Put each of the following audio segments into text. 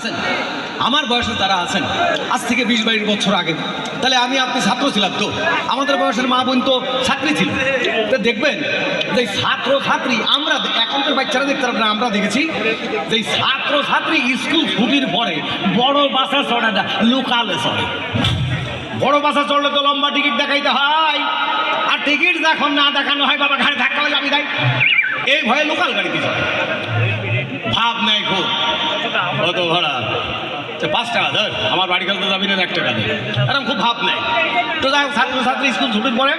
আছেন? আমার বয়সে যারা আছেন। আজ থেকে বিশ বাইশ বছর আগে। তাহলে আমি আপনি ছাত্র ছিলাম তো। আমাদের বয়সের মা বোন তো ছাত্রী ছিল। দেখবেন যে ছাত্র ছাত্রী আমরা এখনকার বাচ্চারা দেখতে পারবেন আমরা দেখেছি যে ছাত্র ছাত্রী স্কুল ছুটির পরে বড় বাসে চড়ে না, লোকালে চড়ে। বড় বাসে চড়লে তো লম্বা টিকিট দেখাইতে হয়। আর টিকিট যখন না দেখানো হয়, বাবা ঘাড়ে ধাক্কা হলে আমি যাই। এই ভয়ে লোকাল গাড়িতে চড়ে। ভাব নেয় খুব। কত ভাড়া পাঁচ টাকা ধর, আমার বাড়ি খেলতে যাবি না, এক টাকা দিয়ে খুব ভাব নাই। তো যাই হোক ছাত্র ছাত্রী স্কুল ছুটির পরে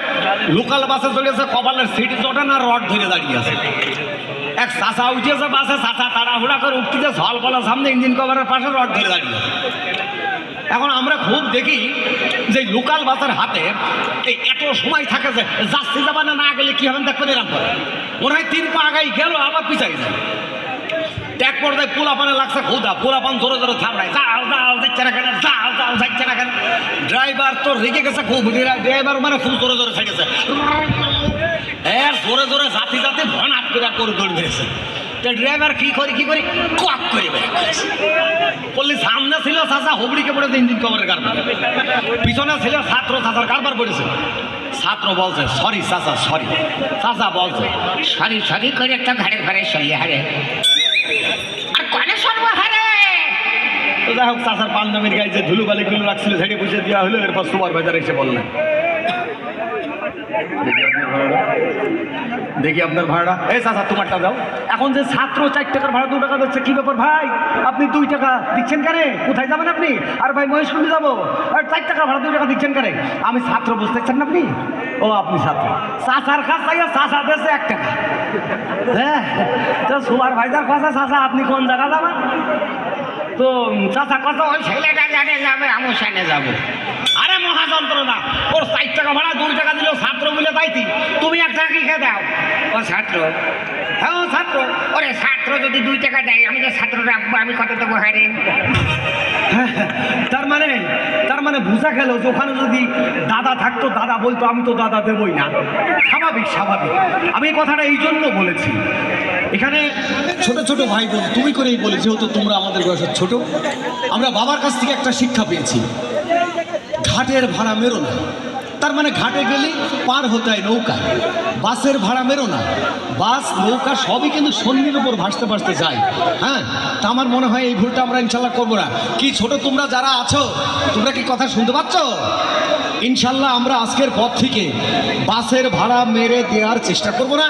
লোকাল বাসে চলে চলেছে কপালের সিট চটে না, রড ধরে দাঁড়িয়ে আছে। এক চাষা উঠেছে বাসে চাষা তাড়াহুড়া করে উঠতেছে ঝল কলা সামনে ইঞ্জিন কভারের পাশে রড ধরে দাঁড়িয়ে এখন আমরা খুব দেখি যে লোকাল বাসের হাতে এই এত সময় থাকে যে যাচ্ছি যাবা না গেলে কী হবে? দেখো এরকম করে হয় তিন পা আগাই গেল, আবার পিছাই যায়। ট্যাগ পর্দায় পোলা পানে লাগছে খুদা পোলা পান জোরে জোরে থামড়ায় যাও যাও যাচ্ছে না কেন? যাও যাও যাচ্ছে না কেন? ড্রাইভার তো রেগে গেছে খুব ড্রাইভার মানে খুব জোরে জোরে ছেড়েছে। এর জোরে জোরে জাতি জাতি ভন আট করে দৌড় দিয়েছে তো ড্রাইভার কি করি কি করি? কোয়াক করে বললি, সামনে ছিল চাচা, হুবড়িকে পড়েছে ইঞ্জিন কভারের কারবার। পিছনে ছিল ছাত্র, চাচার কারবার পড়েছে। ছাত্র বলছে সরি চাচা সরি চাচা বলছে সরি সরি করে তো ঘরে ঘরে সরিয়ে হারে। যাই হোক চাষার পাঞ্জাবির গায়ে যে ধুলো বালিগুলো রাখছিল সেটি বুঝে দেওয়া হলো, এরপর সুপারভাইজার এসে বললেন। দেখি আপনার ভাড়া এই চাচা দাও। এখন যে ছাত্র চার টাকার ভাড়া, দু টাকা দিচ্ছে কি ব্যাপার ভাই? আপনি দুই টাকা দিচ্ছেন কেন? কোথায় যাবেন আপনি? আর ভাই, মহেশকুন্দি যাব। আর চার টাকা ভাড়া, দুই টাকা দিচ্ছেন কেন? আমি ছাত্র বুঝতে চান না আপনি? ও, আপনি ছাত্র। চাচার কাছ থেকে চাচা দিয়েছে এক টাকা। হ্যাঁ? তো সুপারভাইজার কথা চাচা, আপনি কোন জায়গা যাবেন? তো চাচা কত ওই ছেলেটা যাবে, আমি সেনে যাব। আরে মহাযন্ত্রণা, ওর চার টাকা ভাড়া, দুই টাকা দিলেও মিলে তুমি এক কি খেয়ে দাও। ও ছাত্র হ্যাঁ ও ছাত্র, ওরে ছাত্র যদি দুই টাকা দেয়, আমি যে ছাত্র রাখব আমি কত দেবো হ্যাঁ হারে তার মানে তার মানে বুঝা গেল যে ওখানে যদি দাদা থাকতো, দাদা বলতো, আমি তো দাদা দেবই না। স্বাভাবিক স্বাভাবিক। আমি এই কথাটা এই জন্য বলেছি। এখানে ছোট ছোট ভাই বোন তুমি করেই বলে, যেহেতু তোমরা আমাদের বয়সের ছোট, আমরা বাবার কাছ থেকে একটা শিক্ষা পেয়েছি। ঘাটের ভাড়া মেরো না। তার মানে ঘাটে গেলে পার হতে হয় নৌকায় বাসের ভাড়া মেরো না। বাস, নৌকা সবই কিন্তু সন্ধির উপর ভাসতে ভাসতে যায়। হ্যাঁ? তা আমার মনে হয় এই ভুলটা আমরা ইনশাল্লাহ করব না। কি ছোট তোমরা যারা আছো, তোমরা কি কথা শুনতে পাচ্ছ? ইনশাল্লাহ আমরা আজকের পর থেকে বাসের ভাড়া মেরে দেওয়ার চেষ্টা করব না।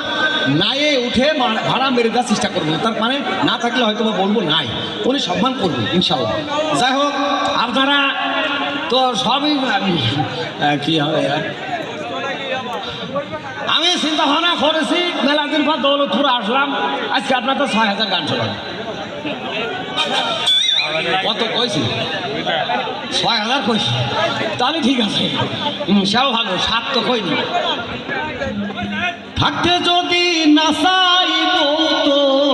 নায়ে উঠে ভাড়া মেরে দেওয়ার চেষ্টা করব তার মানে না থাকলে হয়তো বা বলব নাই। উনি সম্মান করবেন ইনশাল্লাহ। যাই হোক আপনারা তো সবই আহ, কি হবে? আমি চিন্তা ভাবনা করেছি মেলা দিন পর দৌলতপুর আসলাম। আজকে আপনার তো ছয় হাজার গান শোনান কত কইছি? ছয় হাজার কইছি। তাহলে ঠিক আছে। সেও ভালো সাত তো কইনি। থাকতে যদি না চাইব